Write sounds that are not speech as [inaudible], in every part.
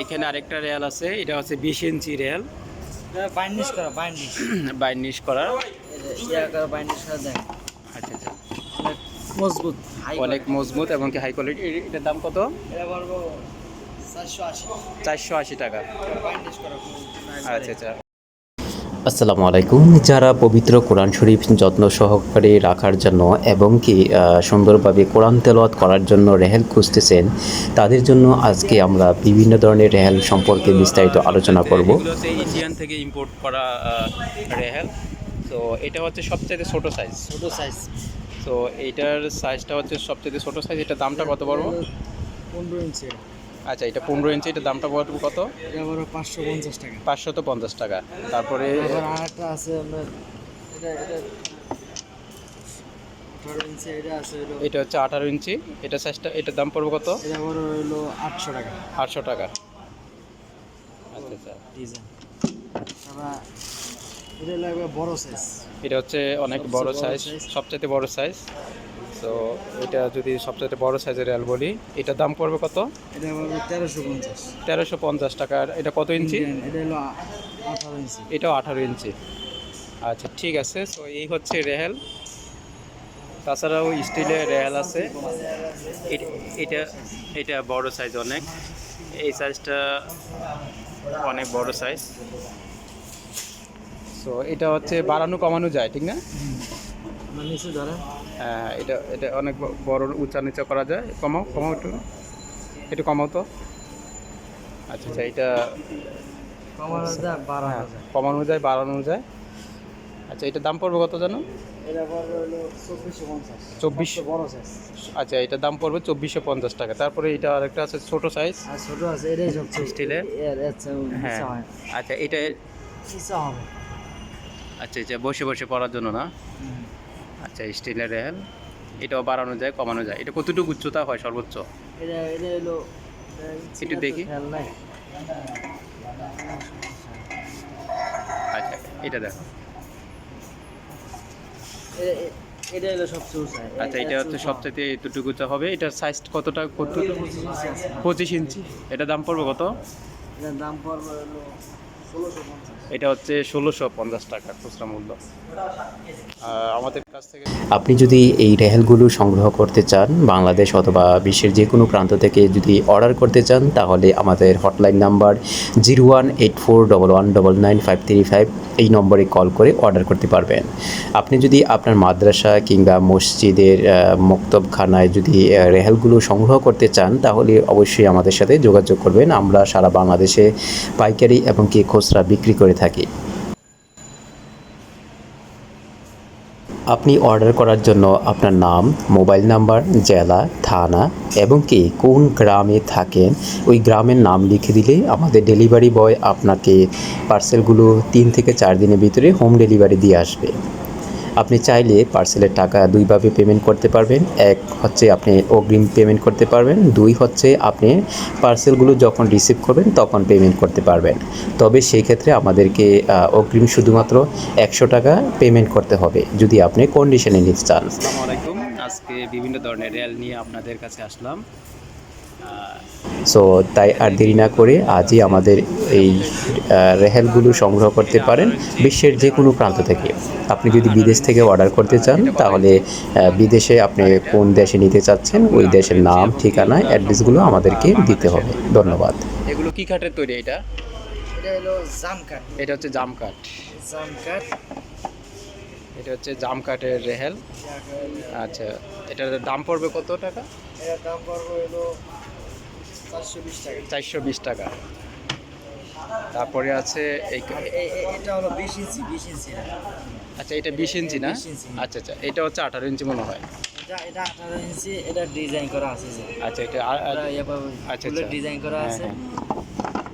এখানে আরেকটা রেল আছে এটা হচ্ছে বিশ ইঞ্চি রেল বাইন্ডিশ করা বাইন্ডিশ। [clears throat] বাইন্ডিশ করা। বাইন্ডিশ করা দেখ আচ্ছা আচ্ছা। মজবুত অনেক মজবুত এবং কি হাই কোয়ালিটি এটার দাম কত? চারশো আশি। টাকা। আচ্ছা আচ্ছা। আসসালামু আলাইকুম। যারা পবিত্র কোরআন শরীফ যত্ন সহকারে রাখার জন্য এবং কি সুন্দরভাবে কোরআন তেলাওয়াত করার জন্য রেহেল খুঁজতেছেন তাদের জন্য আজকে আমরা বিভিন্ন ধরনের রেহেল সম্পর্কে বিস্তারিত আলোচনা করব। ইন্ডিয়ান থেকে ইম্পোর্ট করা রেহেল। তো এটা হচ্ছে সবচেয়ে ছোট সাইজ ছোট সাইজ তো এইটার সাইজটা হচ্ছে সবচেয়ে ছোট সাইজ এটার দামটা কত পড়ব? পনেরো ইঞ্চি। আচ্ছা এটা পনেরো ইঞ্চি এটার দামটা কত? পাঁচশো পঞ্চাশ টাকা। পাঁচশত পঞ্চাশ টাকা। তারপরে আরেকটা আছে আপনার এটা হলো হচ্ছে আঠারো ইঞ্চি। এটা সাইজটা এটার দাম পড়ব কত? হলো আটশো টাকা। আটশো টাকা। আচ্ছা আচ্ছা। এটা লাগবে বড় সাইজ এটা হচ্ছে অনেক সবচেয়ে বড় সাইজ। সবচাইতে বড় সাইজ তো এটা যদি সবচাইতে বড় সাইজের রেল বলি এটার দাম পড়বে কত? এটা তেরোশো পঞ্চাশ। তেরোশো পঞ্চাশ টাকার এটা কত ইঞ্চি? এটাও আঠারো ইঞ্চি। আচ্ছা ঠিক আছে তো এই হচ্ছে রেহেল তাছাড়াও স্টিলের রেহেল আছে। এট- এটা বড় সাইজ অনেক। এই সাইজটা অনেক বড় সাইজ। তো এটা হচ্ছে বাড়ানো কমানো যায় ঠিক না? নিচে ধরেন হ্যাঁ এটা এটা অনেক বড় উঁচা নিচা করা যায়। কমাও কমাও একটু একটু কমাও তো। আচ্ছা আচ্ছা এটা কমানো যায় বারো হ্যাঁ, কমানো যায় বাড়ানো যায়। আচ্ছা এটার দাম পড়বে কত জানো? এটা চব্বিশ আচ্ছা এটার দাম পড়বে চব্বিশশো পঞ্চাশ টাকা। তারপরে এটা আরেকটা আছে ছোট সাইজ ছোট আছে এটাই সবচেয়ে স্টিলের? হ্যাঁ। আচ্ছা এটা আচ্ছা আচ্ছা বসে বসে পড়ার জন্য না। আচ্ছা স্টিলের রেল। এটাও বাড়ানো যায় কমানো যায়। এটা কতটুকু উচ্চতা হয় সর্বোচ্চ? একটু দেখি। আচ্ছা এটা দেখো। এটা- হলো সবচেয়ে উঁচা। আচ্ছা এটা হচ্ছে সবচেয়ে এতটুকু উঁচা হবে। এটার সাইজ কতটা কত পঁচিশ ইঞ্চি এটা দাম পড়বে কত? এটার দাম পড়বে হলো এটা হচ্ছে ষোলোশো পঞ্চাশ টাকা খুচরা মূল্য। আমাদের কাছ থেকে আপনি যদি এই রেহেলগুলো সংগ্রহ করতে চান বাংলাদেশ অথবা বিশ্বের যে কোনো প্রান্ত থেকে যদি অর্ডার করতে চান তাহলে আমাদের hotline number zero one eight four double one double nine five three five এই নম্বরে কল করে অর্ডার করতে পারবেন। আপনি যদি আপনার মাদ্রাসা কিংবা মসজিদের মক্তবখানায় যদি রেহেলগুলো সংগ্রহ করতে চান তাহলে অবশ্যই আমাদের সাথে যোগাযোগ করবেন। আমরা সারা বাংলাদেশে পাইকারি এবং কি খুচরা বিক্রি করে থাকি। আপনি অর্ডার করার জন্য আপনার নাম, মোবাইল নাম্বার, জেলা, থানা এবং কি কোন গ্রামে থাকেন, ওই গ্রামের নাম লিখে দিলে আমাদের ডেলিভারি বয় আপনাকে পার্সেলগুলো তিন থেকে চার দিনের ভিতরে হোম ডেলিভারি দিয়ে আসবে। আপনি চাইলে পার্সেলের টাকা দুইভাবে পেমেন্ট করতে পারবেন। এক হচ্ছে আপনি অগ্রিম পেমেন্ট করতে পারবেন। দুই হচ্ছে আপনি পার্সেলগুলো যখন রিসিভ করবেন, তখন পেমেন্ট করতে পারবেন। তবে সেই ক্ষেত্রে আমাদেরকে অগ্রিম শুধুমাত্র একশো টাকা পেমেন্ট করতে হবে, যদি আপনি কন্ডিশনে নিতে চান। আজকে বিভিন্ন ধরনের রেল নিয়ে আপনাদের কাছে আসলাম। সো তাই আর দেরি না করে আজই আমাদের এই রেহেলগুলো সংগ্রহ করতে পারেন বিশ্বের যে কোনো প্রান্ত থেকে। আপনি যদি বিদেশ থেকে অর্ডার করতে চান তাহলে বিদেশে আপনি কোন দেশে নিতে চাচ্ছেন ওই দেশের নাম ঠিকানা অ্যাড্রেসগুলো আমাদেরকে দিতে হবে। ধন্যবাদ। এগুলো কি কাঠের তৈরি এটা? এটা হলো জাম কাঠ। এটা হচ্ছে জাম কাঠ। জাম কাঠ। এটা হচ্ছে জাম কাঠের রেহেল। আচ্ছা এটার দাম পড়বে কত টাকা? এটার দাম পড়বে হলো চারশো বিশ টাকা। তারপরে আছে এটা হলো বিশ ইঞ্চি বিশ ইঞ্চি আচ্ছা এটা বিশ ইঞ্চি না? আচ্ছা আচ্ছা এটা হচ্ছে আঠারো ইঞ্চি মনে হয়। এটা আঠারো ইঞ্চি এটা ডিজাইন করা আছে যে। আচ্ছা এটা আচ্ছা, আচ্ছা। ডিজাইন করা হ্যাঁ, আছে। হ্যাঁ।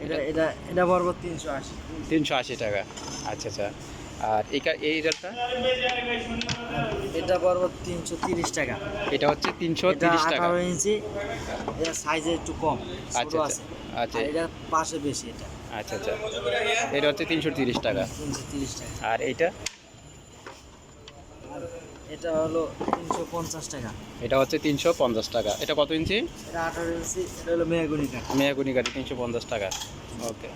এটা এটা এটা পড়বে তিনশো আশি। তিনশো আশি টাকা। আচ্ছা আচ্ছা। আর এই এই রেটটা? এটা পড়বে তিনশো তিরিশ টাকা। এটা হচ্ছে তিনশো তিরিশ টাকা। ইঞ্চি এটা সাইজে একটু কম আচ্ছা, আচ্ছা। এটা পাশে বেশি এটা। আচ্ছা আচ্ছা। এটা হচ্ছে তিনশো তিরিশ টাকা। তিনশো তিরিশ টাকা। আর এইটা? এটা হলো তিনশো পঞ্চাশ টাকা। এটা হচ্ছে তিনশো পঞ্চাশ টাকা। এটা কত ইঞ্চি? এটা আঠারো ইঞ্চি এটা হলো মেয়াগুনি কাঠ। মেয়াগুনি গাড়ি তিনশো পঞ্চাশ টাকা। ওকে।